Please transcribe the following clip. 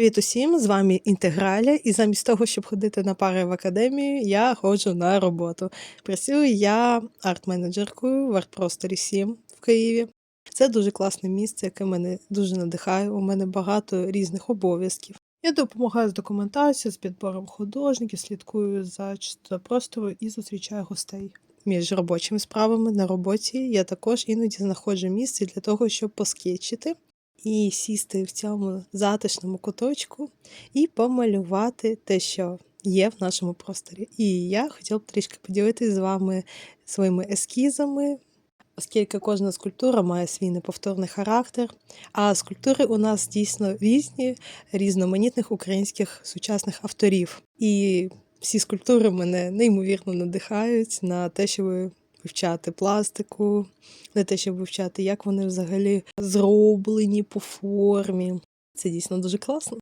Привіт усім! З вами Інтеграля, і замість того, щоб ходити на пари в академію, я ходжу на роботу. Працюю я арт-менеджеркою в арт-просторі 7 в Києві. Це дуже класне місце, яке мене дуже надихає. У мене багато різних обов'язків. Я допомагаю з документацією, з підбором художників, слідкую за чистотою простору і зустрічаю гостей. Між робочими справами на роботі я також іноді знаходжу місце для того, щоб поскетчити і сісти в цьому затишному куточку і помалювати те, що є в нашому просторі. І я хотіла б трішки поділитися з вами своїми ескізами, оскільки кожна скульптура має свій неповторний характер, а скульптури у нас дійсно різні, різноманітних українських сучасних авторів. І всі скульптури мене неймовірно надихають на те, щоб вивчати пластику, не те, щоб вивчати, як вони взагалі зроблені по формі. Це дійсно дуже класно.